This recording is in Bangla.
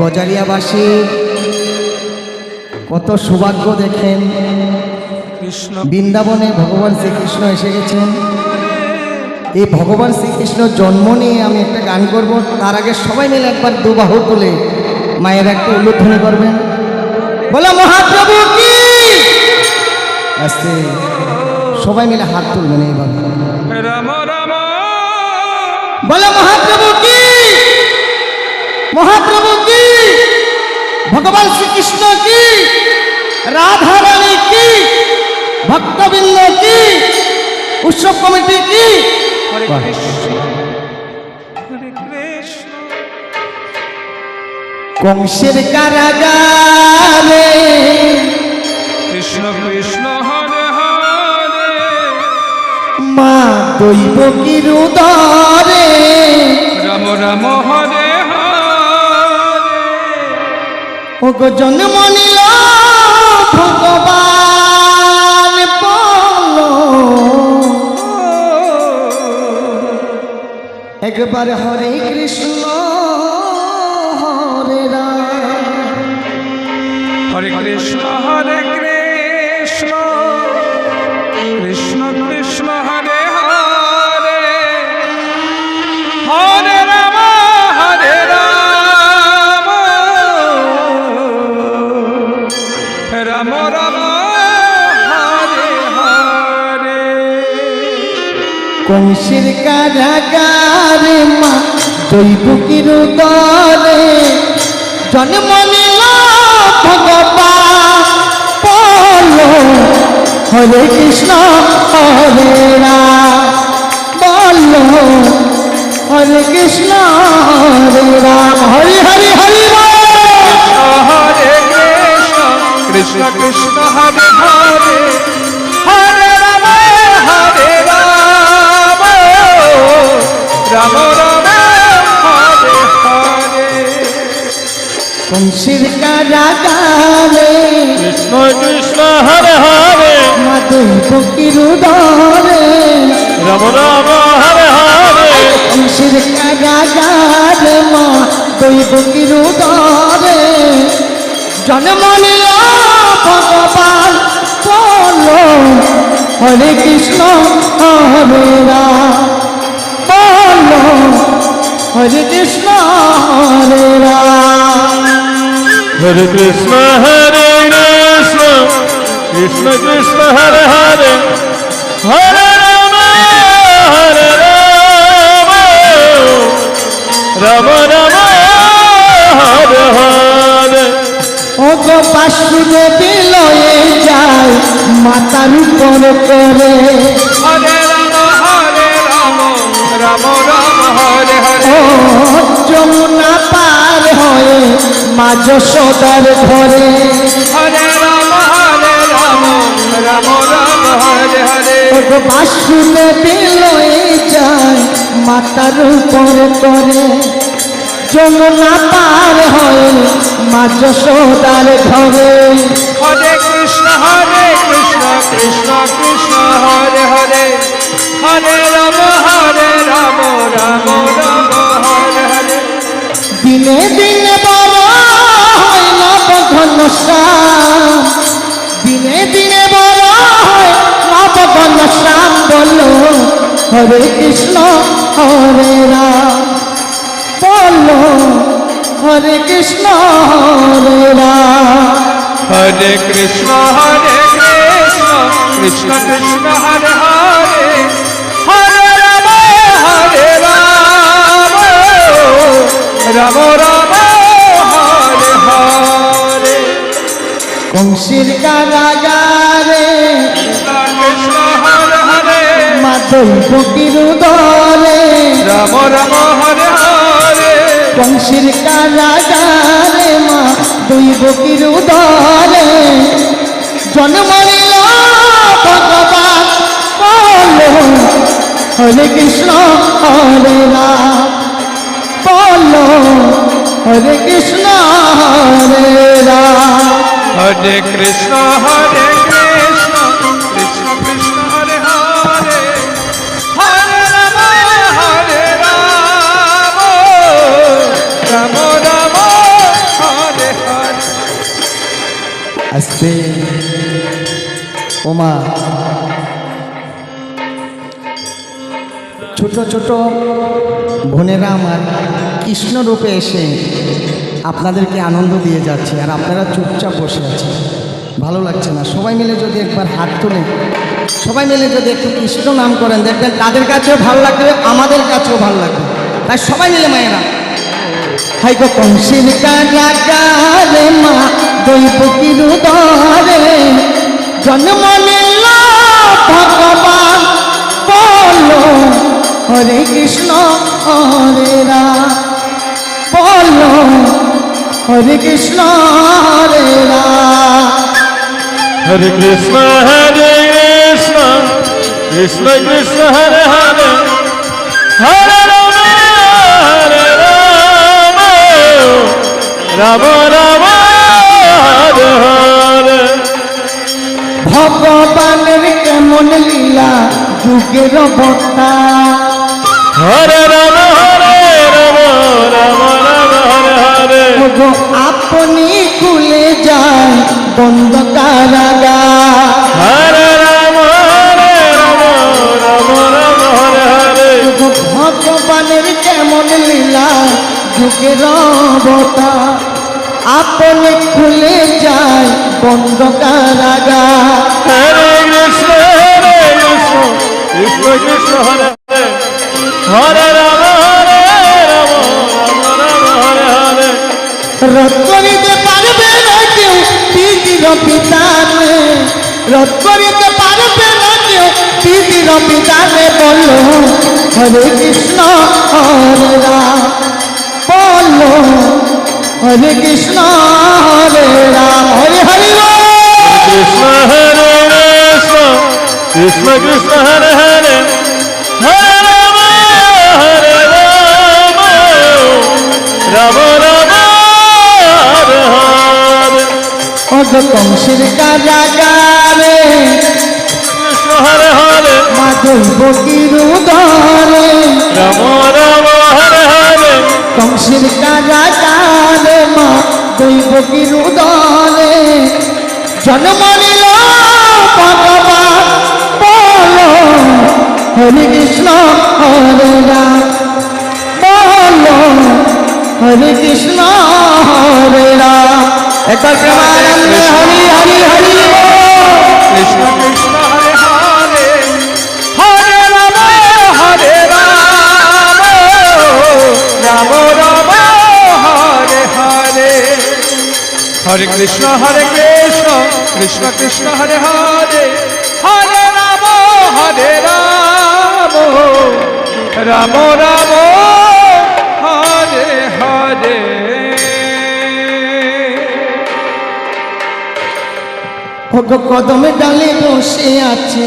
গজারিয়াবাসী কত সৌভাগ্য দেখেন। কৃষ্ণ বৃন্দাবনে ভগবান শ্রীকৃষ্ণ এসে গেছেন। এই ভগবান শ্রীকৃষ্ণ জন্ম নিয়ে আমি একটা গান করব তার আগে সবাই মিলে একবার দুবাহু তুলে মায়ের একটা উল্লুধ্বনি করবেন। বলো মহাপ্রভু কি? আস্তে সবাই মিলে হাত তুলবেন এইভাবে। বলো মহাপ্রভু মহাপ্রভু কি? ভগবান শ্রীকৃষ্ণ কি? রাধারানী কি? ভক্তবৃন্দ কি? উৎসব কমিটি কি? কংসের কারাগারে কৃষ্ণ কৃষ্ণ হরে হরে। মা দৈব কি রুদরে রাম রাম হরে ও জন্ম নিল ভগবান বলো। একবার হরে কৃষ্ণ হরে রাম। হরে কৃষ্ণ হরে কংসের কারাগারে মা দৈব কি রুদরে জন্ম নিল ভগবান। বলো, হরে কৃষ্ণ, হরে রাম। বলো, হরে কৃষ্ণ, হরে রাম। হরি হরি হরি হরে কৃষ্ণ কৃষ্ণ কৃষ্ণ, হরে হরে। কংসের কারাগারে কৃষ্ণ কৃষ্ণ হরে হরে মা দৈব কি রুদরে রাম রাম হরে হরে কংসের কারাগারে মা দৈব কি রুদরে জন্ম নিল ভগবান বলো হরে কৃষ্ণ হরে রাম। হরে কৃষ্ণ হরে রাম। হরে কৃষ্ণ হরে কৃষ্ণ কৃষ্ণ কৃষ্ণ হরে হরে হরে রাম হরে রাম রাম রাম হরে হরে। ও গো বাসুদেবী লয়ে যায় মাতার উপর করে। হরে রাম রাম হরে হরে। ও যমুনা পার হয়ে মা যশোদার ঘরে। হরে রাম হরে রাম রাম রাম হরে হরে। ও গো বাসুদেবী লয়ে যায় মাতার উপর করে। যমুনা পার হয়ে মা যশোদার ঘরে। হরে কৃষ্ণ হরে কৃষ্ণ কৃষ্ণ কৃষ্ণ হরে হরে। হরে রাম শ্যাম দিনে দিনে বড় হয় নবঘন শ্যাম বলো হরে কৃষ্ণ, হরে রাম। বলো হরে কৃষ্ণ, হরে রাম। হরে কৃষ্ণ হরে কৃষ্ণ কৃষ্ণ, হরে হরে হরে রাম হরে রাম। রাম রাম কংসির কারাগারে মাধব ফকির দরে রাম রাম হরে হরে। কংসির কারাগারে মা দুই বকির উদরে জন্ম নিল ভগবান হরে কৃষ্ণ হরে রাম। বলো হরে কৃষ্ণ হরে রাম। হরে কৃষ্ণ হরে কৃষ্ণ কৃষ্ণ কৃষ্ণ, হরে হরে। হরে রাম হরে রাম। রাম রাম, হরে হরে। আস্তে ওমা, ছোট ছোট বোনেরা আমার কৃষ্ণ রূপে এসে আপনাদেরকে আনন্দ দিয়ে যাচ্ছে আর আপনারা চুপচাপ বসে আছেন। ভালো লাগছে না। সবাই মিলে যদি একবার হাত তুলে, সবাই মিলে যদি একটু কৃষ্ণ নাম করেন, দেখবেন তাদের কাছেও ভালো লাগবে, আমাদের কাছেও ভালো লাগবে। তাই সবাই মিলে মায়েরা। মা জন্ম হরে কৃষ্ণ, হরে রাম। বলো হরে কৃষ্ণ হরে রাম। হরে কৃষ্ণ হরে কৃষ্ণ কৃষ্ণ কৃষ্ণ হরে হরে। হরে রাম হরে রাম। রাম রাম হরে হরে। ভগবানের কেমন লীলা যুগের বক্তা হরে রাম হরে রাম রাম। ওগো আপনি খুলে যায় বন্ধ কারাগার। হরে রাম হরে রাম রাম রাম হরে হরে। ভগবানের কেমন লীলা যুগের অবতার আপনি খুলে যায় বন্ধ কারাগার। হরে কৃষ্ণ হরে কৃষ্ণ কৃষ্ণ কৃষ্ণ হরে হরে। হরে রাম রদ করিতে পারবে না কেউ দিদির পিতারে রদ করিতে পারবে না কেউ দিদির পিতারে বলো হরে কৃষ্ণ হরে রাম বলো হরে কৃষ্ণ হরে রাম হরে হরে রাম। কৃষ্ণ হরে কৃষ্ণ কৃষ্ণ কৃষ্ণ হরে হরে হরে কংসের কারাগারে। হরে হরে। মাধব কিরুদরে রাম রাম হরে হরে। কংসের কারাগারে মা দৈব কিরুদরে জন্ম নিল ভগবান বলো। হরে কৃষ্ণ হরে রাম বলো। হরে কৃষ্ণ একবার প্রেমানন্দে হরি হরি হরি কৃষ্ণ কৃষ্ণ, হরে হরে। হরে রাম হরে রাম। রাম রাম, হরে হরে। হরে কৃষ্ণ হরে কৃষ্ণ। কৃষ্ণ কৃষ্ণ, হরে হরে। হরে রাম হরে রাম। রাম রাম ভগ কদমে ডালে বসে আছে।